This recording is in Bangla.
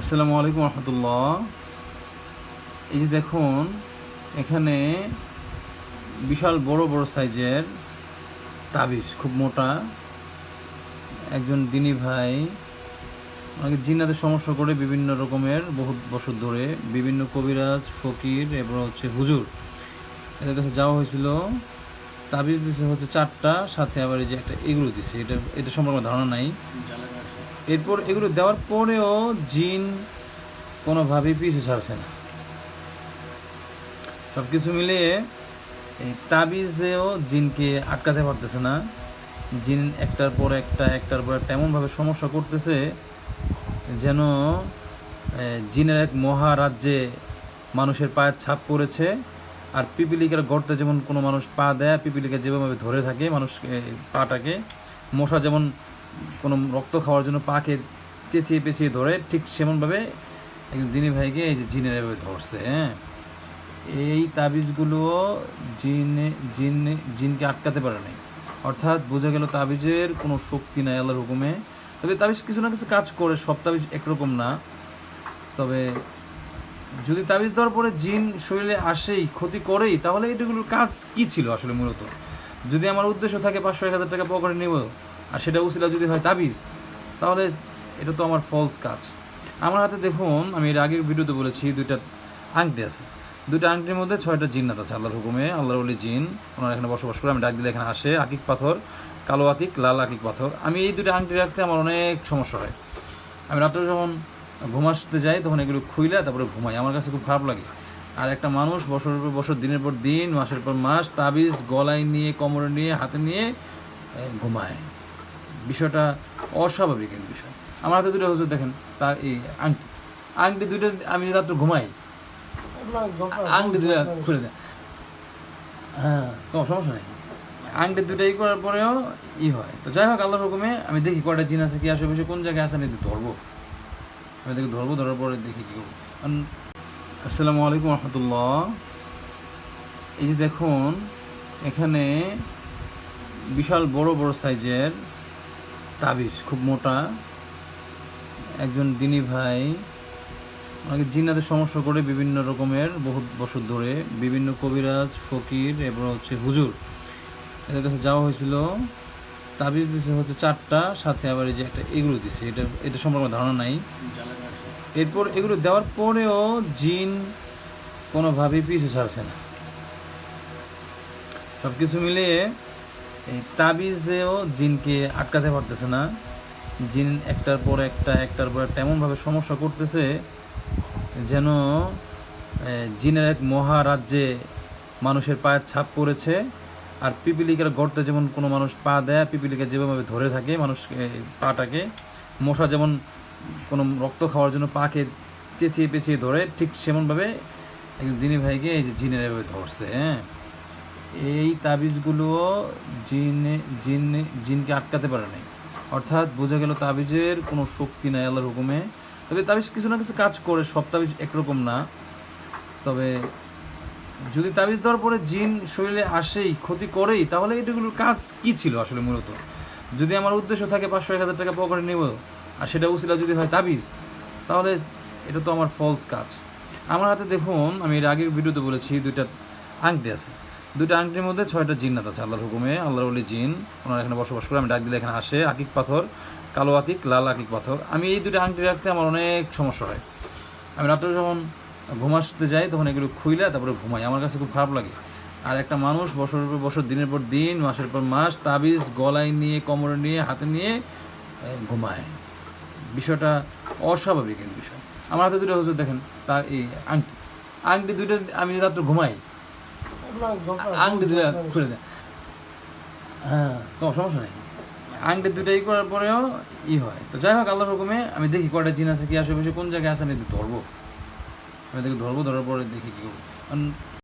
আসসালামু আলাইকুম রহমতুল্লাহ এই যে দেখুন, এখানে বিশাল বড় বড় সাইজের তাবিজ, খুব মোটা। একজন দিনী ভাই, অনেকে জিন্নাতের সমস্যা করে বিভিন্ন রকমের বহু বছর ধরে, বিভিন্ন কবিরাজ, ফকির এবার হচ্ছে হুজুর। এদের কাছে যাওয়া হয়েছিল। তাবিজ দিছে হচ্ছে চারটা, সাথে আবার এই যে একটা এগুলো দিছে। এটা এটা সম্পর্কে ধারণা নাই। এরপর এগুলো দেওয়ার পরেও জিন কোনোভাবেই পিছু ছাড়ছে না। সব কিছু মিলিয়ে এই তাবিজেও জিনকে আটকাতে পারতেছে না। জিন একটার পর একটা, একটার পর একটা এমনভাবে সমস্যা করতেছে যেন জিনের এক মহারাজ্যে মানুষের পায়ের ছাপ পড়েছে আর পিপিলিকার গর্তে যেমন কোনো মানুষ পা দেয়, পিপিলিকা যেভাবে ধরে থাকে মানুষ পাটাকে, মশা যেমন কোনো রক্ত খাওয়ার জন্য পাকে চেঁচিয়ে পেঁচিয়ে ধরে ঠিক সেমনভাবে একজন দিনী ভাইকে এই যে জিনের এভাবে ধরছে হ্যাঁ? এই তাবিজগুলো জিনে, জিন, জিনকে আটকাতে পারে নাই। অর্থাৎ বোঝা গেল তাবিজের কোনো শক্তি নাই আল্লাহর হুকুমে। তবে তাবিজ কিছু না কিছু কাজ করে, সব তাবিজ একরকম না। তবে যদি তাবিজ দেওয়ার পরে জিন শরীরে আসেই, ক্ষতি করেই, তাহলে এটাগুলোর কাজ কি ছিল আসলে মূলত? যদি আমার উদ্দেশ্য থাকে পাঁচশো এক হাজার টাকা পকেটে নেব আর সেটা উচিলা যদি হয় তাবিজ, তাহলে এটা তো আমার ফলস কাজ। আমার হাতে দেখুন, আমি এর আগের ভিডিওতে বলেছি দুইটা আংটি আছে। দুইটা আংটির মধ্যে ছয়টা জিন্নাত আছে আল্লাহর হুকুমে, আল্লাহর অলি জিন। ওনারা এখানে বসবাস করে, আমি ডাক দিলে এখানে আসে, আকিক পাথর, কালো আকিক, লাল আকিক পাথর। আমি এই দুইটা আংটি রাখতে আমার অনেক সমস্যা হয়। আমি রাত্রে যখন ঘুমাসতে যাই, তখন এগুলো খুইলে, তারপরে ঘুমাই। আমার কাছে খুব খারাপ লাগে। আর একটা মানুষ বছরের পর বছর, দিনের পর দিন, মাসের পর মাস, তাবিজ গলায় নিয়ে, কোমরে নিয়ে, হাতে নিয়ে ঘুমায়। বিষয়টা অস্বাভাবিক এক বিষয়। আমার হাতে দুটো হুজুর দেখেন তা এই আংটি। আংটি দুটো আমি রাত্রে ঘুমাই। আংটি দুটো খুলে দেয় হ্যাঁ কোনো সমস্যা নেই। আংটি দুটো ই করার পরেও ই হয়। তো যাই হোক আল্লাহর হুকুমে আমি দেখি কয়টা জিন আছে কি আশেপাশে কোন জায়গায় আছে আমি ধরবো। আমি দেখি ধরবো ধরার পরে দেখি কি করব। কারণ- আসসালামু আলাইকুম রহমতুল্লাহ এই যে দেখুন এখানে বিশাল বড় বড় সাইজের তাবিজ, খুব মোটা। একজন দিনী ভাই, অনেকে জিন্নাতের সমস্যা করে বিভিন্ন রকমের বহু বছর ধরে, বিভিন্ন কবিরাজ, ফকির এবার হচ্ছে হুজুর। এদের কাছে যাওয়া হয়েছিল। তাবিজ দিছে হচ্ছে চারটা, সাথে আবার এই যে একটা এগুলো দিছে। এটা এটা সম্পর্কে ধারণা নাই। এরপর এগুলো দেওয়ার পরেও জিন কোনোভাবেই পিছু ছাড়ছে না। সব কিছু মিলিয়ে এই তাবিজেও জিনকে আটকাতে পারতেছে না। জিন একটার পর একটা, একটার পর একটা এমনভাবে সমস্যা করতেছে যেন জিনের এক মহারাজ্যে মানুষের পায়ের ছাপ পড়েছে আর পিপিলিকার গর্তে যেমন কোনো মানুষ পা দেয়, পিপিলিকা যেভাবে ধরে থাকে মানুষ পাটাকে, মশা যেমন কোনো রক্ত খাওয়ার জন্য পাকে চেঁচিয়ে পেঁচিয়ে ধরে, ঠিক সেমনভাবে একজন দিনী ভাইকে এই যে জিনের এভাবে ধরছে হ্যাঁ? এই তাবিজগুলো জিনে, জিন, জিনকে আটকাতে পারে নাই। অর্থাৎ বোঝা গেল তাবিজের কোনো শক্তি নাই আল্লাহর হুকুমে। তবে তাবিজ কিছু না কিছু কাজ করে, সব তাবিজ একরকম না। তবে যদি তাবিজ দেওয়ার পরে জিন শরীরে আসেই, ক্ষতি করেই, তাহলে এটাগুলোর কাজ কি ছিল আসলে মূলত? যদি আমার উদ্দেশ্য থাকে পাঁচশো, এক হাজার টাকা পকেটে নেব, আর সেটা উচিলা যদি হয় তাবিজ, তাহলে এটা তো আমার ফলস কাজ। আমার হাতে দেখুন, আমি এর আগের ভিডিওতে বলেছি দুইটা আংটি আছে। দুইটা আংটির মধ্যে ছয়টা জিন্নাত আছে, আল্লাহর হুকুমে, আল্লাহর অলি জিন। ওনারা এখানে বসবাস করে, আমি ডাক দিলে এখানে আসে। আকিক পাথর, কালো আকিক লাল আকিক পাথর। আমি এই দুটো আংটি রাখতে আমার অনেক সমস্যা হয়। আমি রাত্রে যখন ঘুমাসতে যাই, তখন এগুলো খুইলে তারপরে ঘুমাই। আমার কাছে খুব খারাপ লাগে। আর একটা মানুষ বছরের পর বছর, দিনের পর দিন, মাসের পর মাস, তাবিজ, গলায় নিয়ে, কোমরে নিয়ে, হাতে নিয়ে ঘুমায়। বিষয়টা অস্বাভাবিক বিষয়। আমার হাতে দুটো হুজুর দেখেন তা এই আংটি। আংটি দুটো আমি রাত্রে ঘুমাই। আংটি দুটো খুলে দেয় হ্যাঁ কোনো সমস্যা নেই আংটি দুটো ই করার পরেও ই হয় তো যাই হোক আল্লাহর হুকুমে আমি দেখি কটা জিন আছে কি আশেপাশে কোন জায়গায় আছে আমি ধরবো। আমি দেখি ধরবো ধরার পরে দেখি কি করব।